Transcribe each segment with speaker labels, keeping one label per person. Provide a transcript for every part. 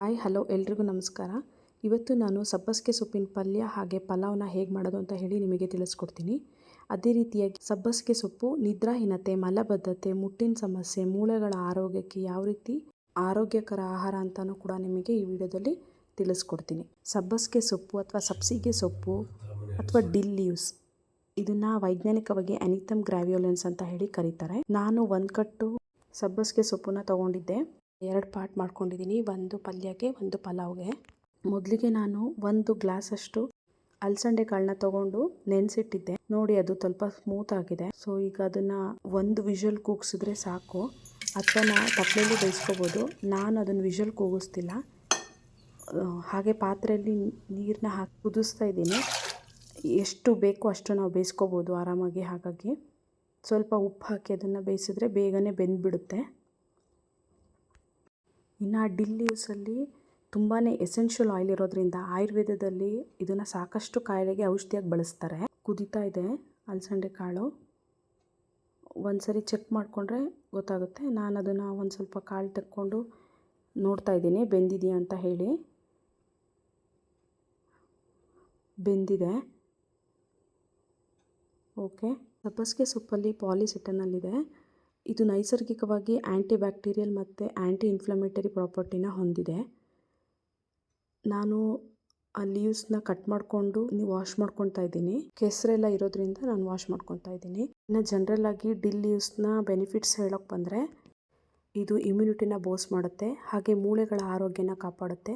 Speaker 1: Hi, hello, ಎಲ್ರಿಗೂ ನಮಸ್ಕಾರ. ಇವತ್ತು ನಾನು ಸಬ್ಬಸಿಗೆ ಸೊಪ್ಪಿನ ಪಲ್ಯ ಹಾಗೆ ಪಲಾವ್ನ ಹೇಗೆ ಮಾಡೋದು ಅಂತ ಹೇಳಿ ನಿಮಗೆ ತಿಳಿಸ್ಕೊಡ್ತೀನಿ. ಅದೇ ರೀತಿಯಾಗಿ ಸಬ್ಬಸಿಗೆ ಸೊಪ್ಪು, ನಿದ್ರಾಹೀನತೆ, ಮಲಬದ್ಧತೆ, ಮುಟ್ಟಿನ ಸಮಸ್ಯೆ, ಮೂಳೆಗಳ ಆರೋಗ್ಯಕ್ಕೆ ಯಾವ ರೀತಿ ಆರೋಗ್ಯಕರ ಆಹಾರ ಅಂತಲೂ ಕೂಡ ನಿಮಗೆ ಈ ವಿಡಿಯೋದಲ್ಲಿ ತಿಳಿಸ್ಕೊಡ್ತೀನಿ. ಸಬ್ಬಸಿಗೆ ಸೊಪ್ಪು ಅಥವಾ ಸಬ್ಸಿಗೆ ಸೊಪ್ಪು ಅಥವಾ ಡಿಲ್ ಲೀವ್ಸ್ ಇದನ್ನು ವೈಜ್ಞಾನಿಕವಾಗಿ ಅನಿತಮ್ ಗ್ರಾವಿಯೋಲೆನ್ಸ್ ಅಂತ ಹೇಳಿ ಕರೀತಾರೆ. ನಾನು ಒಂದು ಕಟ್ಟು ಸಬ್ಬಸಿಗೆ ಸೊಪ್ಪನ್ನ ತೊಗೊಂಡಿದ್ದೆ. ಎರಡು ಪಾರ್ಟ್ ಮಾಡ್ಕೊಂಡಿದ್ದೀನಿ. ಒಂದು ಪಲ್ಯಕ್ಕೆ, ಒಂದು ಪಲಾವ್ಗೆ. ಮೊದಲಿಗೆ ನಾನು ಒಂದು ಗ್ಲಾಸಷ್ಟು ಅಲಸಂಡೆ ಕಾಳನ್ನ ತೊಗೊಂಡು ನೆನೆಸಿಟ್ಟಿದ್ದೆ. ನೋಡಿ, ಅದು ಸ್ವಲ್ಪ ಸ್ಮೂತ್ ಆಗಿದೆ. ಸೊ ಈಗ ಅದನ್ನು ಒಂದು ವಿಷಲ್ ಕೂಗಿಸಿದ್ರೆ ಸಾಕು. ಅಥವಾ ನಾ ತಪ್ಪಲೆಲ್ಲೂ ಬೇಯಿಸ್ಕೋಬೋದು. ನಾನು ಅದನ್ನು ವಿಷಲ್ ಕೂಗಿಸ್ತಿಲ್ಲ. ಹಾಗೆ ಪಾತ್ರೆಯಲ್ಲಿ ನೀರನ್ನ ಹಾಕಿ ಕುದಿಸ್ತಾ ಇದ್ದೀನಿ. ಎಷ್ಟು ಬೇಕೋ ಅಷ್ಟು ನಾವು ಬೇಯಿಸ್ಕೋಬೋದು ಆರಾಮಾಗಿ ಹಾಗಾಗಿ. ಸ್ವಲ್ಪ ಉಪ್ಪು ಹಾಕಿ ಅದನ್ನು ಬೇಯಿಸಿದ್ರೆ ಬೇಗನೆ ಬೆಂದುಬಿಡುತ್ತೆ. ಇನ್ನು ಡಿಲ್ ಲೀವ್ಸಲ್ಲಿ ತುಂಬಾ ಎಸೆನ್ಷಿಯಲ್ ಆಯಿಲ್ ಇರೋದ್ರಿಂದ ಆಯುರ್ವೇದದಲ್ಲಿ ಇದನ್ನು ಸಾಕಷ್ಟು ಕಾಯಿಲೆಗೆ ಔಷಧಿಯಾಗಿ ಬಳಸ್ತಾರೆ. ಕುದೀತಾ ಇದೆ, ಅಲಸಂಡೆ ಕಾಳು. ಒಂದು ಸರಿ ಚೆಕ್ ಮಾಡಿಕೊಂಡ್ರೆ ಗೊತ್ತಾಗುತ್ತೆ. ನಾನು ಅದನ್ನು ಒಂದು ಸ್ವಲ್ಪ ಕಾಳು ತೆಕ್ಕೊಂಡು ನೋಡ್ತಾ ಇದ್ದೀನಿ, ಬೆಂದಿದೆಯಾ ಅಂತ ಹೇಳಿ. ಬೆಂದಿದೆ. ಓಕೆ ಸಬ್ಬಸಿಗೆ ಸೊಪ್ಪಲ್ಲಿ ಪಾಲಿಸಿಟನಲ್ಲಿದೆ ಇದು ನೈಸರ್ಗಿಕವಾಗಿ ಆ್ಯಂಟಿ ಬ್ಯಾಕ್ಟೀರಿಯಲ್ ಮತ್ತು ಆ್ಯಂಟಿ ಇನ್ಫ್ಲಮೇಟರಿ ಪ್ರಾಪರ್ಟಿನ ಹೊಂದಿದೆ. ನಾನು ಆ ಲೀವ್ಸ್ನ ಕಟ್ ಮಾಡಿಕೊಂಡು ವಾಶ್ ಮಾಡ್ಕೊತಾ ಇದ್ದೀನಿ. ಕೆಸರೆಲ್ಲ ಇರೋದ್ರಿಂದ ನಾನು ವಾಶ್ ಮಾಡ್ಕೊತಾ ಇದ್ದೀನಿ. ಇನ್ನು ಜನರಲ್ ಆಗಿ ಡಿಲ್ ಲೀವ್ಸ್ನ ಬೆನಿಫಿಟ್ಸ್ ಹೇಳೋಕ್ಕೆ ಬಂದರೆ ಇದು ಇಮ್ಯುನಿಟಿನ ಬೋಸ್ ಮಾಡುತ್ತೆ, ಹಾಗೆ ಮೂಳೆಗಳ ಆರೋಗ್ಯನ ಕಾಪಾಡುತ್ತೆ.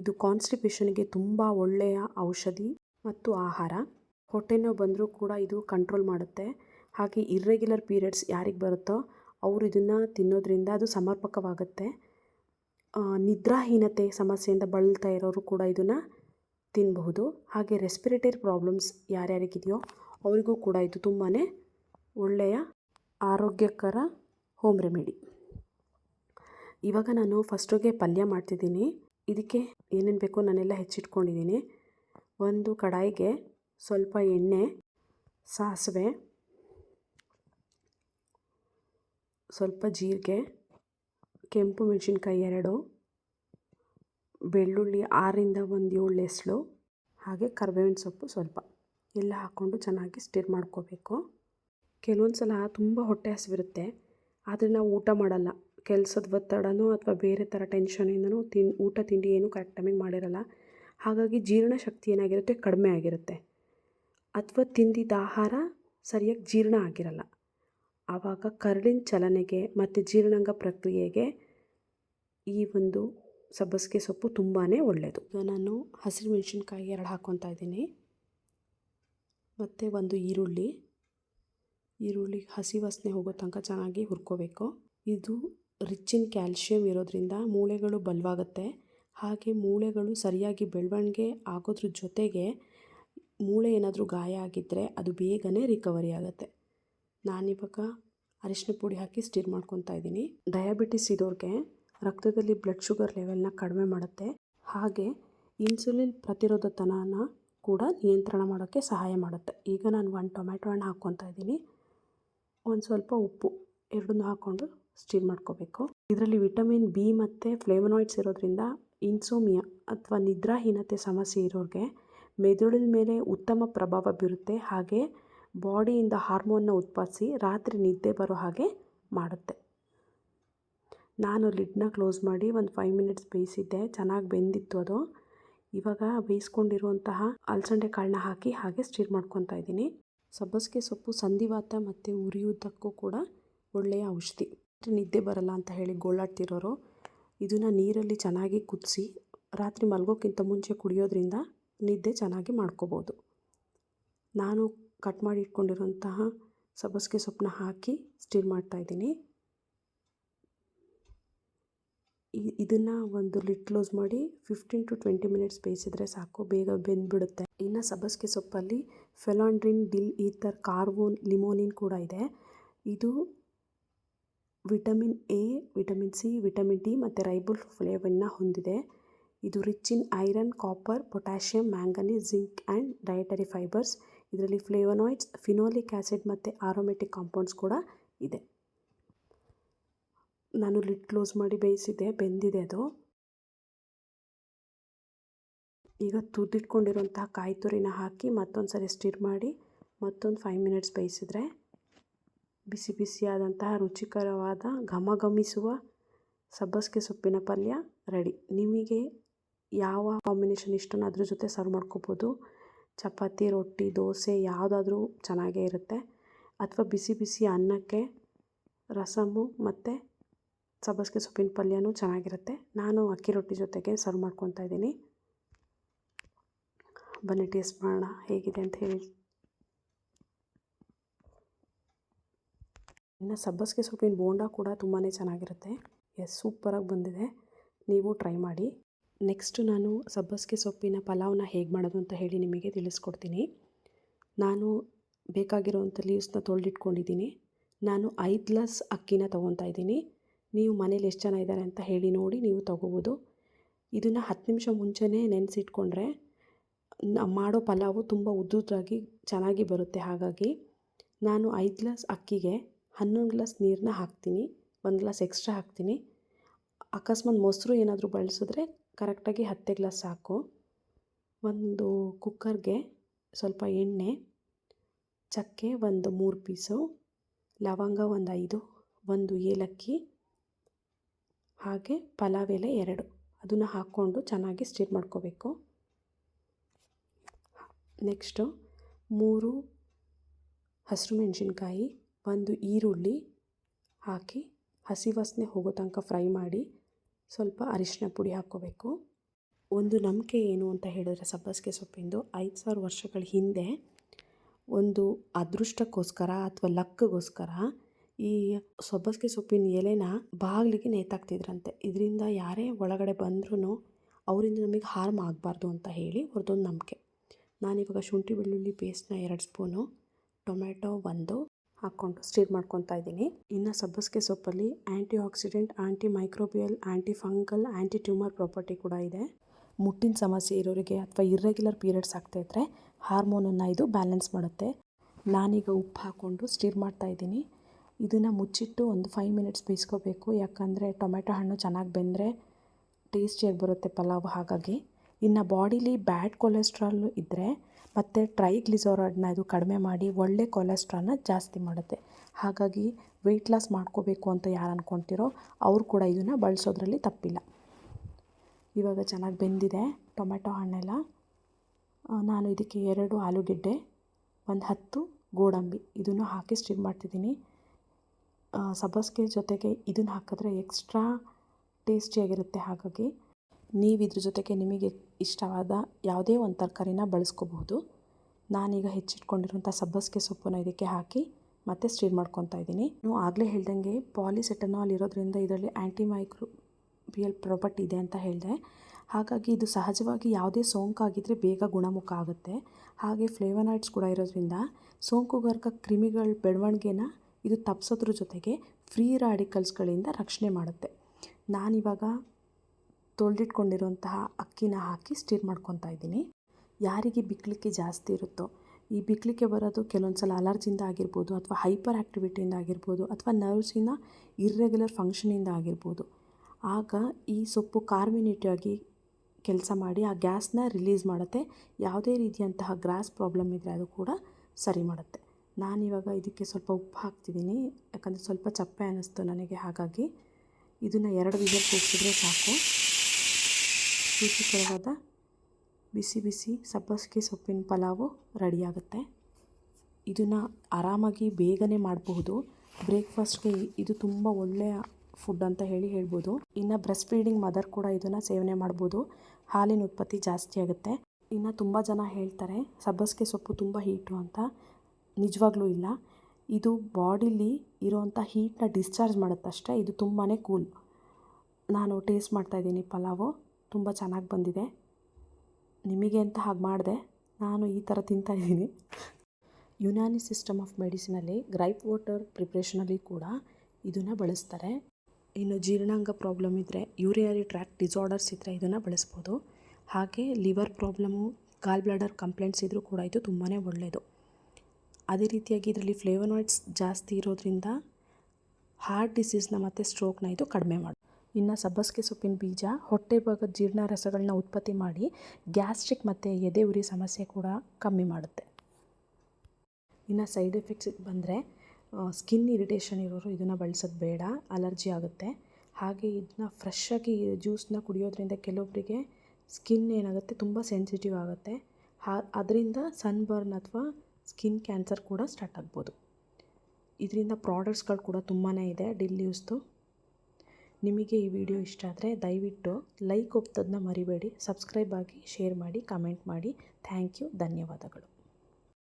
Speaker 1: ಇದು ಕಾನ್ಸ್ಟಿಪೇಷನ್ಗೆ ತುಂಬ ಒಳ್ಳೆಯ ಔಷಧಿ ಮತ್ತು ಆಹಾರ. ಹೊಟ್ಟೆ ನೋವು ಬಂದರೂ ಕೂಡ ಇದು ಕಂಟ್ರೋಲ್ ಮಾಡುತ್ತೆ. ಹಾಗೆ ಇರ್ರೆಗ್ಯುಲರ್ ಪೀರಿಯಡ್ಸ್ ಯಾರಿಗೆ ಬರುತ್ತೋ ಅವರು ಇದನ್ನು ತಿನ್ನೋದ್ರಿಂದ ಅದು ಸಮರ್ಪಕವಾಗುತ್ತೆ. ನಿದ್ರಾಹೀನತೆ ಸಮಸ್ಯೆಯಿಂದ ಬಳಲ್ತಾ ಇರೋರು ಕೂಡ ಇದನ್ನು ತಿನ್ನಬಹುದು ಹಾಗೆ ರೆಸ್ಪಿರೇಟರಿ ಪ್ರಾಬ್ಲಮ್ಸ್ ಯಾರ್ಯಾರಿಗಿದೆಯೋ ಅವರಿಗೂ ಕೂಡ ಇದು ತುಂಬಾ ಒಳ್ಳೆಯ ಆರೋಗ್ಯಕರ ಹೋಮ್ ರೆಮಿಡಿ ಇವಾಗ ನಾನು ಫಸ್ಟಿಗೆ ಪಲ್ಯ ಮಾಡ್ತಿದ್ದೀನಿ. ಇದಕ್ಕೆ ಏನೇನು ಬೇಕೋ ನಾನೆಲ್ಲ ಹೆಚ್ಚಿಟ್ಕೊಂಡಿದ್ದೀನಿ. ಒಂದು ಕಡಾಯಿಗೆ ಸ್ವಲ್ಪ ಎಣ್ಣೆ, ಸಾಸಿವೆ ಸ್ವಲ್ಪ ಜೀರಿಗೆ, ಕೆಂಪು ಮೆಣಸಿನ್ಕಾಯಿ ಎರಡು, ಬೆಳ್ಳುಳ್ಳಿ ಆರರಿಂದ ಒಂದು ಏಳು ಎಸಳು, ಹಾಗೆ ಕರಿಬೇವಿನ ಸೊಪ್ಪು ಸ್ವಲ್ಪ. ಎಲ್ಲ ಹಾಕ್ಕೊಂಡು ಚೆನ್ನಾಗಿ ಸ್ಟಿರ್ ಮಾಡ್ಕೋಬೇಕು. ಕೆಲವೊಂದು ಸಲ ತುಂಬ ಹೊಟ್ಟೆ ಹಸಿವಿರುತ್ತೆ, ಆದರೆ ನಾವು ಊಟ ಮಾಡಲ್ಲ. ಕೆಲಸದ ಒತ್ತಡನೋ ಅಥವಾ ಬೇರೆ ಥರ ಟೆನ್ಷನಿಂದನೂ ತಿನ್, ಊಟ ತಿಂಡಿ ಏನೂ ಕರೆಕ್ಟ್ ಟೈಮಿಗೆ ಮಾಡಿರಲ್ಲ. ಹಾಗಾಗಿ ಜೀರ್ಣ ಶಕ್ತಿ ಏನಾಗಿರುತ್ತೆ ಕಡಿಮೆ ಆಗಿರುತ್ತೆ. ಅಥವಾ ತಿಂದಿದ್ದ ಆಹಾರ ಸರಿಯಾಗಿ ಜೀರ್ಣ ಆಗಿರಲ್ಲ. ಆವಾಗ ಕರಳಿನ ಚಲನೆಗೆ ಮತ್ತು ಜೀರ್ಣಾಂಗ ಪ್ರಕ್ರಿಯೆಗೆ ಈ ಒಂದು ಸಬ್ಬಸಿಗೆ ಸೊಪ್ಪು ತುಂಬಾ ಒಳ್ಳೆಯದು ನಾನು ಹಸಿರು ಮೆಣಸಿನ್ಕಾಯಿ ಎರಡು ಹಾಕ್ಕೊತಾ ಇದ್ದೀನಿ. ಮತ್ತು ಒಂದು ಈರುಳ್ಳಿ. ಈರುಳ್ಳಿ ಹಸಿ ವಾಸನೆ ಹೋಗೋ ತನಕ ಚೆನ್ನಾಗಿ ಹುರ್ಕೋಬೇಕು. ಇದು ರಿಚ್ ಇನ್ ಕ್ಯಾಲ್ಶಿಯಂ ಇರೋದ್ರಿಂದ ಮೂಳೆಗಳು ಬಲವಾಗುತ್ತೆ. ಹಾಗೆ ಮೂಳೆಗಳು ಸರಿಯಾಗಿ ಬೆಳವಣಿಗೆ ಆಗೋದ್ರ ಜೊತೆಗೆ ಮೂಳೆ ಏನಾದರೂ ಗಾಯ ಆಗಿದ್ದರೆ ಅದು ಬೇಗನೆ ರಿಕವರಿ ಆಗುತ್ತೆ. ನಾನಿವಾಗ ಅರಿಶಿನ ಪುಡಿ ಹಾಕಿ ಸ್ಟಿರ್ ಮಾಡ್ಕೊತಾ ಇದ್ದೀನಿ. ಡಯಾಬಿಟಿಸ್ ಇರೋರಿಗೆ ರಕ್ತದಲ್ಲಿ ಬ್ಲಡ್ ಶುಗರ್ ಲೆವೆಲ್ನ ಕಡಿಮೆ ಮಾಡುತ್ತೆ. ಹಾಗೆ ಇನ್ಸುಲಿನ್ ಪ್ರತಿರೋಧತನನ ಕೂಡ ನಿಯಂತ್ರಣ ಮಾಡೋಕ್ಕೆ ಸಹಾಯ ಮಾಡುತ್ತೆ. ಈಗ ನಾನು ಒಂದು ಟೊಮ್ಯಾಟೊ ಹಣ್ಣು ಹಾಕ್ಕೊತಾ ಇದ್ದೀನಿ. ಒಂದು ಸ್ವಲ್ಪ ಉಪ್ಪು ಎರಡನ್ನೂ ಹಾಕ್ಕೊಂಡು ಸ್ಟಿರ್ ಮಾಡ್ಕೋಬೇಕು. ಇದರಲ್ಲಿ ವಿಟಮಿನ್ ಬಿ ಮತ್ತು ಫ್ಲೇವನಾಯ್ಡ್ಸ್ ಇರೋದ್ರಿಂದ ಇನ್ಸೋಮಿಯಾ ಅಥವಾ ನಿದ್ರಾಹೀನತೆ ಸಮಸ್ಯೆ ಇರೋರಿಗೆ ಮೆದುಳಿನ ಮೇಲೆ ಉತ್ತಮ ಪ್ರಭಾವ ಬೀರುತ್ತೆ. ಹಾಗೆ ಬಾಡಿಯಿಂದ ಹಾರ್ಮೋನ್ನ ಉತ್ಪಾದಿಸಿ ರಾತ್ರಿ ನಿದ್ದೆ ಬರೋ ಹಾಗೆ ಮಾಡುತ್ತೆ. ನಾನು ಲಿಡ್ನ ಕ್ಲೋಸ್ ಮಾಡಿ ಒಂದು ಫೈವ್ ಮಿನಿಟ್ಸ್ ಬೇಯಿಸಿದ್ದೆ. ಚೆನ್ನಾಗಿ ಬೆಂದಿತ್ತು ಅದು. ಇವಾಗ ಬೇಯಿಸ್ಕೊಂಡಿರುವಂತಹ ಅಲಸಂಡೆ ಕಾಳನ್ನ ಹಾಕಿ ಹಾಗೆ ಸ್ಟಿರ್ ಮಾಡ್ಕೊತಾ ಇದ್ದೀನಿ. ಸಬ್ಬಸಿಗೆ ಸೊಪ್ಪು ಸಂಧಿವಾತ ಮತ್ತು ಉರಿಯುವುದಕ್ಕೂ ಕೂಡ ಒಳ್ಳೆಯ ಔಷಧಿ. ನಿದ್ದೆ ಬರಲ್ಲ ಅಂತ ಹೇಳಿ ಗೋಳಾಡ್ತಿರೋರು, ಇದನ್ನು ನೀರಲ್ಲಿ ಚೆನ್ನಾಗಿ ಕುದಿಸಿ ರಾತ್ರಿ ಮಲಗೋಕ್ಕಿಂತ ಮುಂಚೆ ಕುಡಿಯೋದ್ರಿಂದ ನಿದ್ದೆ ಚೆನ್ನಾಗಿ ಮಾಡ್ಕೋಬೋದು. ನಾನು ಕಟ್ ಮಾಡಿ ಇಟ್ಕೊಂಡಿರುವಂತಹ ಸಬ್ಬಸಿಗೆ ಸೊಪ್ಪನ್ನ ಹಾಕಿ ಸ್ಟೀರ್ ಮಾಡ್ತಾಯಿದ್ದೀನಿ ಇದನ್ನು ಒಂದು ಲಿಟ್ ಕ್ಲೋಸ್ ಮಾಡಿ ಫಿಫ್ಟೀನ್ ಟು ಟ್ವೆಂಟಿ ಮಿನಿಟ್ಸ್ ಬೇಯಿಸಿದ್ರೆ ಸಾಕು, ಬೇಗ ಬೆಂದ್ಬಿಡುತ್ತೆ. ಇನ್ನು ಸಬ್ಬಸಿಗೆ ಸೊಪ್ಪಲ್ಲಿ phellandrene, dill ether carvone limonene ಕೂಡ ಇದೆ. ಇದು vitamin A, vitamin C, vitamin D ಮತ್ತು ರೈಬುಲ್ ಫ್ಲೇವನ್ನ ಹೊಂದಿದೆ. ಇದು rich in iron, copper, potassium, manganese, zinc and dietary fibres. ಇದರಲ್ಲಿ ಫ್ಲೇವನಾಯ್ಡ್ಸ್ ಫಿನೋಲಿಕ್ ಆ್ಯಸಿಡ್ ಮತ್ತು ಆರೋಮೆಟಿಕ್ ಕಾಂಪೌಂಡ್ಸ್ ಕೂಡ ಇದೆ. ನಾನು ಲಿಟ್ ಕ್ಲೋಸ್ ಮಾಡಿ ಬೇಯಿಸಿದ್ದೆ, ಬೆಂದಿದೆ ಅದು. ಈಗ ತುದ್ದಿಟ್ಕೊಂಡಿರುವಂತಹ ಕಾಯಿ ತುರಿನ ಹಾಕಿ ಮತ್ತೊಂದು ಸರಿ ಸ್ಟಿರ್ ಮಾಡಿ, ಮತ್ತೊಂದು ಫೈವ್ ಮಿನಿಟ್ಸ್ ಬೇಯಿಸಿದ್ರೆ ಬಿಸಿ ಬಿಸಿಯಾದಂತಹ ರುಚಿಕರವಾದ ಘಮಘಮಿಸುವ ಸಬ್ಬಸಿಗೆ ಸೊಪ್ಪಿನ ಪಲ್ಯ ರೆಡಿ. ನಿಮಗೆ ಯಾವ ಕಾಂಬಿನೇಷನ್ ಇಷ್ಟನೋ ಅದ್ರ ಜೊತೆ ಸರ್ವ್ ಮಾಡ್ಕೋಬೋದು. ಚಪಾತಿ, ರೊಟ್ಟಿ, ದೋಸೆ ಯಾವುದಾದ್ರೂ ಚೆನ್ನಾಗೇ ಇರುತ್ತೆ. ಅಥವಾ ಬಿಸಿ ಬಿಸಿ ಅನ್ನಕ್ಕೆ ರಸಮ್ಮು ಮತ್ತು ಸಬ್ಬಸಿಗೆ ಸೊಪ್ಪಿನ ಪಲ್ಯನೂ ಚೆನ್ನಾಗಿರುತ್ತೆ. ನಾನು ಅಕ್ಕಿ ರೊಟ್ಟಿ ಜೊತೆಗೆ ಸರ್ವ್ ಮಾಡ್ಕೊತಾ ಇದ್ದೀನಿ. ಬನ್ನಿ, ಟೇಸ್ಟ್ ಮಾಡೋಣ ಹೇಗಿದೆ ಅಂತ ಹೇಳಿ. ಇನ್ನು ಸಬ್ಬಸಿಗೆ ಸೊಪ್ಪಿನ ಬೋಂಡ ಕೂಡ ತುಂಬಾ ಚೆನ್ನಾಗಿರುತ್ತೆ. ಎಸ್, ಸೂಪರಾಗಿ ಬಂದಿದೆ. ನೀವು ಟ್ರೈ ಮಾಡಿ. ನೆಕ್ಸ್ಟು ನಾನು ಸಬ್ಬಸಿಗೆ ಸೊಪ್ಪಿನ ಪಲಾವ್ನ ಹೇಗೆ ಮಾಡೋದು ಅಂತ ಹೇಳಿ ನಿಮಗೆ ತಿಳಿಸ್ಕೊಡ್ತೀನಿ. ನಾನು ಬೇಕಾಗಿರೋವಂಥ ಲೀವ್ಸ್ನ ತೊಳೆದಿಟ್ಕೊಂಡಿದ್ದೀನಿ. ನಾನು ಐದು ಗ್ಲಾಸ್ ಅಕ್ಕಿನ ತೊಗೊತಾ ಇದ್ದೀನಿ. ನೀವು ಮನೇಲಿ ಎಷ್ಟು ಜನ ಇದ್ದಾರೆ ಅಂತ ಹೇಳಿ ನೋಡಿ ನೀವು ತೊಗೋಬೋದು. ಇದನ್ನು ಹತ್ತು ನಿಮಿಷ ಮುಂಚೆನೇ ನೆನೆಸಿಟ್ಕೊಂಡ್ರೆ ಮಾಡೋ ಪಲಾವು ತುಂಬ ಉದ್ದುದಾಗಿ ಚೆನ್ನಾಗಿ ಬರುತ್ತೆ. ಹಾಗಾಗಿ ನಾನು ಐದು ಗ್ಲಾಸ್ ಅಕ್ಕಿಗೆ ಹನ್ನೊಂದು ಗ್ಲಾಸ್ ನೀರನ್ನ ಹಾಕ್ತೀನಿ. ಒಂದು ಗ್ಲಾಸ್ ಎಕ್ಸ್ಟ್ರಾ ಹಾಕ್ತೀನಿ. ಅಕಸ್ಮಾತ್ ಮೊಸರು ಏನಾದರೂ ಬಳಸಿದ್ರೆ ಕರೆಕ್ಟಾಗಿ ಹತ್ತೇ ಗ್ಲಾಸ್ ಸಾಕು. ಒಂದು ಕುಕ್ಕರ್ಗೆ ಸ್ವಲ್ಪ ಎಣ್ಣೆ, ಚಕ್ಕೆ ಒಂದು ಮೂರು ಪೀಸು, ಲವಂಗ ಒಂದು ಐದು, ಒಂದು ಏಲಕ್ಕಿ, ಹಾಗೆ ಪಲಾವ್ ಎಲೆ ಎರಡು. ಅದನ್ನು ಹಾಕ್ಕೊಂಡು ಚೆನ್ನಾಗಿ ಸ್ಟಿರ್ ಮಾಡ್ಕೋಬೇಕು. ನೆಕ್ಸ್ಟು ಮೂರು ಹಸಿರು ಮೆಣಸಿನ್ಕಾಯಿ, ಒಂದು ಈರುಳ್ಳಿ ಹಾಕಿ ಹಸಿ ವಾಸನೆ ಹೋಗೋ ತನಕ ಫ್ರೈ ಮಾಡಿ ಸ್ವಲ್ಪ ಅರಿಶಿನ ಪುಡಿ ಹಾಕ್ಕೋಬೇಕು. ಒಂದು ನಂಬಿಕೆ ಏನು ಅಂತ ಹೇಳಿದ್ರೆ ಸಬ್ಬಸಿಗೆ ಸೊಪ್ಪಿಂದು ಐದು ಸಾವಿರ ವರ್ಷಗಳ ಹಿಂದೆ ಒಂದು ಅದೃಷ್ಟಕ್ಕೋಸ್ಕರ ಅಥವಾ ಲಕ್ಗೋಸ್ಕರ ಈ ಸೊಬ್ಬಸಿಗೆ ಸೊಪ್ಪಿನ ಎಲೆನ ಬಾಗಿಲಿಗೆ ನೇತಾಕ್ತಿದ್ರಂತೆ. ಇದರಿಂದ ಯಾರೇ ಒಳಗಡೆ ಬಂದ್ರೂ ಅವರಿಂದ ನಮಗೆ ಹಾರ್ಮ್ ಆಗಬಾರ್ದು ಅಂತ ಹೇಳಿ ಅವ್ರದ್ದೊಂದು ನಂಬಿಕೆ. ನಾನಿವಾಗ ಶುಂಠಿ ಬೆಳ್ಳುಳ್ಳಿ ಪೇಸ್ಟ್ನ ಎರಡು ಸ್ಪೂನು ಟೊಮೆಟೊ ಒಂದು ಹಾಕ್ಕೊಂಡು ಸ್ಟೀರ್ ಮಾಡ್ಕೊತಾ ಇದ್ದೀನಿ. ಇನ್ನು ಸಬ್ಬಸಿಗೆ ಸೊಪ್ಪಲ್ಲಿ anti oxidant anti microbial anti fungal anti tumour property ಕೂಡ ಇದೆ. ಮುಟ್ಟಿನ ಸಮಸ್ಯೆ ಇರೋರಿಗೆ ಅಥವಾ ಇರ್ರೆಗ್ಯುಲರ್ ಪೀರಿಯಡ್ಸ್ ಆಗ್ತಾಯಿದ್ರೆ ಹಾರ್ಮೋನನ್ನು ಇದು ಬ್ಯಾಲೆನ್ಸ್ ಮಾಡುತ್ತೆ. ನಾನೀಗ ಉಪ್ಪು ಹಾಕ್ಕೊಂಡು ಸ್ಟೀರ್ ಮಾಡ್ತಾಯಿದ್ದೀನಿ ಇದನ್ನು ಮುಚ್ಚಿಟ್ಟು ಒಂದು ಫೈವ್ ಮಿನಿಟ್ಸ್ ಬೇಯಿಸ್ಕೋಬೇಕು. ಯಾಕಂದರೆ ಟೊಮೆಟೊ ಹಣ್ಣು ಚೆನ್ನಾಗಿ ಬೆಂದರೆ ಟೇಸ್ಟಿಯಾಗಿ ಬರುತ್ತೆ ಪಲಾವ್ ಹಾಗಾಗಿ. ಇನ್ನು ಬಾಡೀಲಿ ಬ್ಯಾಡ್ ಕೊಲೆಸ್ಟ್ರಾಲ್ ಇದ್ದರೆ ಮತ್ತು ಟ್ರೈಗ್ಲಿಸರಾಯ್ಡ್ನ ಇದು ಕಡಿಮೆ ಮಾಡಿ ಒಳ್ಳೆ ಕೊಲೆಸ್ಟ್ರಾಲ್ನ ಜಾಸ್ತಿ ಮಾಡುತ್ತೆ. ಹಾಗಾಗಿ ವೆಯ್ಟ್ ಲಾಸ್ ಮಾಡ್ಕೋಬೇಕು ಅಂತ ಯಾರು ಅಂದ್ಕೊತಿರೋ ಅವ್ರು ಕೂಡ ಇದನ್ನು ಬಳಸೋದ್ರಲ್ಲಿ ತಪ್ಪಿಲ್ಲ. ಇವಾಗ ಚೆನ್ನಾಗಿ ಬೆಂದಿದೆ ಟೊಮೆಟೊ ಹಣ್ಣೆಲ್ಲ. ನಾನು ಇದಕ್ಕೆ ಎರಡು ಆಲೂಗೆಡ್ಡೆ, ಒಂದು ಹತ್ತು ಗೋಡಂಬಿ ಇದನ್ನು ಹಾಕಿ ಸ್ಟಿರ್ ಮಾಡ್ತಿದ್ದೀನಿ. ಸಬ್ಬಸಿಗೆ ಜೊತೆಗೆ ಇದನ್ನು ಹಾಕಿದ್ರೆ ಎಕ್ಸ್ಟ್ರಾ ಟೇಸ್ಟಿಯಾಗಿರುತ್ತೆ ಹಾಗಾಗಿ. ನೀವು ಇದ್ರ ಜೊತೆಗೆ ನಿಮಗೆ ಇಷ್ಟವಾದ ಯಾವುದೇ ಒಂದು ತರಕಾರಿನ ಬಳಸ್ಕೋಬಹುದು. ನಾನೀಗ ಹೆಚ್ಚಿಟ್ಕೊಂಡಿರುವಂಥ ಸಬ್ಬಸಿಗೆ ಸೊಪ್ಪನ್ನು ಇದಕ್ಕೆ ಹಾಕಿ ಮತ್ತೆ ಸ್ಟೀರ್ ಮಾಡ್ಕೊತಾ ಇದ್ದೀನಿ. ನೀವು ಆಗಲೇ ಹೇಳ್ದಂಗೆ ಪಾಲಿಸೆಟನಾಲ್ ಇರೋದ್ರಿಂದ ಇದರಲ್ಲಿ ಆ್ಯಂಟಿ ಮೈಕ್ರೋಬಿಯಲ್ ಪ್ರಾಪರ್ಟಿ ಇದೆ ಅಂತ ಹೇಳಿದೆ. ಹಾಗಾಗಿ ಇದು ಸಹಜವಾಗಿ ಯಾವುದೇ ಸೋಂಕಾಗಿದ್ದರೆ ಬೇಗ ಗುಣಮುಖ ಆಗುತ್ತೆ. ಹಾಗೆ ಫ್ಲೇವನಾಯ್ಡ್ಸ್ ಕೂಡ ಇರೋದ್ರಿಂದ ಸೋಂಕುಗಾರಕ ಕ್ರಿಮಿಗಳ ಬೆಳವಣಿಗೆನ ಇದು ತಪ್ಪಿಸೋದ್ರ ಜೊತೆಗೆ ಫ್ರೀ ರಾಡಿಕಲ್ಸ್ಗಳಿಂದ ರಕ್ಷಣೆ ಮಾಡುತ್ತೆ. ನಾನಿವಾಗ ತೊಳೆದಿಟ್ಕೊಂಡಿರುವಂತಹ ಅಕ್ಕಿನ ಹಾಕಿ ಸ್ಟೀರ್ ಮಾಡ್ಕೊತಾ ಇದ್ದೀನಿ. ಯಾರಿಗೆ ಬಿಕ್ಲಿಕ್ಕೆ ಜಾಸ್ತಿ ಇರುತ್ತೋ, ಈ ಬಿಕ್ಲಿಕ್ಕೆ ಬರೋದು ಕೆಲವೊಂದು ಸಲ ಅಲರ್ಜಿಯಿಂದ ಆಗಿರ್ಬೋದು ಅಥವಾ ಹೈಪರ್ ಆ್ಯಕ್ಟಿವಿಟಿಯಿಂದ ಆಗಿರ್ಬೋದು ಅಥವಾ ನರ್ವ್ಸಿನ ಇರ್ರೆಗ್ಯುಲರ್ ಫಂಕ್ಷನಿಂದ ಆಗಿರ್ಬೋದು. ಆಗ ಈ ಸೊಪ್ಪು ಕಾರ್ಮಿನೇಟಿವಾಗಿ ಕೆಲಸ ಮಾಡಿ ಆ ಗ್ಯಾಸ್ನ ರಿಲೀಸ್ ಮಾಡುತ್ತೆ. ಯಾವುದೇ ರೀತಿಯಂತಹ ಗ್ರಾಸ್ ಪ್ರಾಬ್ಲಮ್ ಇದ್ದರೆ ಅದು ಕೂಡ ಸರಿ ಮಾಡುತ್ತೆ. ನಾನಿವಾಗ ಇದಕ್ಕೆ ಸ್ವಲ್ಪ ಉಪ್ಪು ಹಾಕ್ತಿದ್ದೀನಿ. ಯಾಕಂದರೆ ಸ್ವಲ್ಪ ಚಪ್ಪೆ ಅನ್ನಿಸ್ತು ನನಗೆ, ಹಾಗಾಗಿ ಇದನ್ನು ಎರಡು ವಿಷಲ್ ಕೂಗಿಸಿದ್ರೆ ಸಾಕು. ರುಚಿಕರವಾದ ಬಿಸಿ ಬಿಸಿ ಸಬ್ಬಸಿಗೆ ಸೊಪ್ಪಿನ ಪಲಾವು ರೆಡಿಯಾಗುತ್ತೆ. ಇದನ್ನು ಆರಾಮಾಗಿ ಬೇಗನೆ ಮಾಡಬಹುದು. ಬ್ರೇಕ್ಫಾಸ್ಟ್ಗೆ ಇದು ತುಂಬ ಒಳ್ಳೆಯ ಫುಡ್ ಅಂತ ಹೇಳಿ ಹೇಳ್ಬೋದು. ಇನ್ನು ಬ್ರೆಸ್ಟ್ ಫೀಡಿಂಗ್ ಮದರ್ ಕೂಡ ಇದನ್ನು ಸೇವನೆ ಮಾಡ್ಬೋದು. ಹಾಲಿನ ಉತ್ಪತ್ತಿ ಜಾಸ್ತಿ ಆಗುತ್ತೆ. ಇನ್ನು ತುಂಬ ಜನ ಹೇಳ್ತಾರೆ, ಸಬ್ಬಸಿಗೆ ಸೊಪ್ಪು ತುಂಬ ಹೀಟು ಅಂತ. ನಿಜವಾಗ್ಲೂ ಇಲ್ಲ. ಇದು ಬಾಡಿಲಿ ಇರೋವಂಥ ಹೀಟನ್ನ ಡಿಸ್ಚಾರ್ಜ್ ಮಾಡುತ್ತಷ್ಟೇ. ಇದು ತುಂಬಾ ಕೂಲ್. ನಾನು ಟೇಸ್ಟ್ ಮಾಡ್ತಾಯಿದ್ದೀನಿ ಪಲಾವು. ತುಂಬ ಚೆನ್ನಾಗಿ ಬಂದಿದೆ. ನಿಮಗೆ ಅಂತ ಹಾಗೆ ಮಾಡಿದೆ? ನಾನು ಈ ಥರ ತಿಂತಾಯಿದ್ದೀನಿ ಯುನಾನಿ ಸಿಸ್ಟಮ್ ಆಫ್ ಮೆಡಿಸಿನಲ್ಲಿ ಗ್ರೈಪ್ ವಾಟರ್ ಪ್ರಿಪ್ರೇಷನಲ್ಲಿ ಕೂಡ ಇದನ್ನು ಬಳಸ್ತಾರೆ. ಇನ್ನು ಜೀರ್ಣಾಂಗ ಪ್ರಾಬ್ಲಮ್ ಇದ್ದರೆ ಯೂರಿಯರಿ ಟ್ರ್ಯಾಕ್ ಡಿಸಾರ್ಡರ್ಸ್ ಇದ್ದರೆ ಇದನ್ನು ಬಳಸ್ಬೋದು. ಹಾಗೆ liver problem, gall bladder complaints ಇದ್ದರೂ ಕೂಡ ಇದು ತುಂಬಾ ಒಳ್ಳೆಯದು ಅದೇ ರೀತಿಯಾಗಿ ಇದರಲ್ಲಿ ಫ್ಲೇವನಾಯ್ಡ್ಸ್ ಜಾಸ್ತಿ ಇರೋದ್ರಿಂದ ಹಾರ್ಟ್ ಡಿಸೀಸ್ನ ಮತ್ತು ಸ್ಟ್ರೋಕ್ನ ಇದು ಕಡಿಮೆ ಮಾಡಿ ಇನ್ನು ಸಬ್ಬಸಿಗೆ ಸೊಪ್ಪಿನ ಬೀಜ, ಹೊಟ್ಟೆ ಭಾಗದ ಜೀರ್ಣರಸಗಳನ್ನ ಉತ್ಪತ್ತಿ ಮಾಡಿ ಗ್ಯಾಸ್ಟ್ರಿಕ್ ಮತ್ತು ಎದೆ ಉರಿ ಸಮಸ್ಯೆ ಕೂಡ ಕಮ್ಮಿ ಮಾಡುತ್ತೆ. ಇನ್ನು ಸೈಡ್ ಎಫೆಕ್ಟ್ಸ್ ಬಂದರೆ ಸ್ಕಿನ್ ಇರಿಟೇಷನ್ ಇರೋರು ಇದನ್ನು ಬಳಸೋದು ಬೇಡ, ಅಲರ್ಜಿ ಆಗುತ್ತೆ. ಹಾಗೆ ಇದನ್ನ ಫ್ರೆಶ್ ಆಗಿ ಜ್ಯೂಸನ್ನ ಕುಡಿಯೋದ್ರಿಂದ ಕೆಲವೊಬ್ಬರಿಗೆ ಸ್ಕಿನ್ ಏನಾಗುತ್ತೆ ತುಂಬ ಸೆನ್ಸಿಟಿವ್ ಆಗುತ್ತೆ. ಹಾ, ಅದರಿಂದ ಸನ್ಬರ್ನ್ ಅಥವಾ ಸ್ಕಿನ್ ಕ್ಯಾನ್ಸರ್ ಕೂಡ ಸ್ಟಾರ್ಟ್ ಆಗ್ಬೋದು. ಇದರಿಂದ ಪ್ರಾಡಕ್ಟ್ಸ್ಗಳು ಕೂಡ ತುಂಬಾ ಇದೆ ಡಿಲ್ ಯೂಸ್ದು ನಿಮಗೆ ಈ ವಿಡಿಯೋ ಇಷ್ಟ ಆದರೆ ದಯವಿಟ್ಟು ಲೈಕ್ ಒಪ್ತದನ್ನ ಮರಿಬೇಡಿ, ಸಬ್ಸ್ಕ್ರೈಬ್ ಆಗಿ ಶೇರ್ ಮಾಡಿ, ಕಮೆಂಟ್ ಮಾಡಿ. ಥ್ಯಾಂಕ್ ಯು, ಧನ್ಯವಾದಗಳು.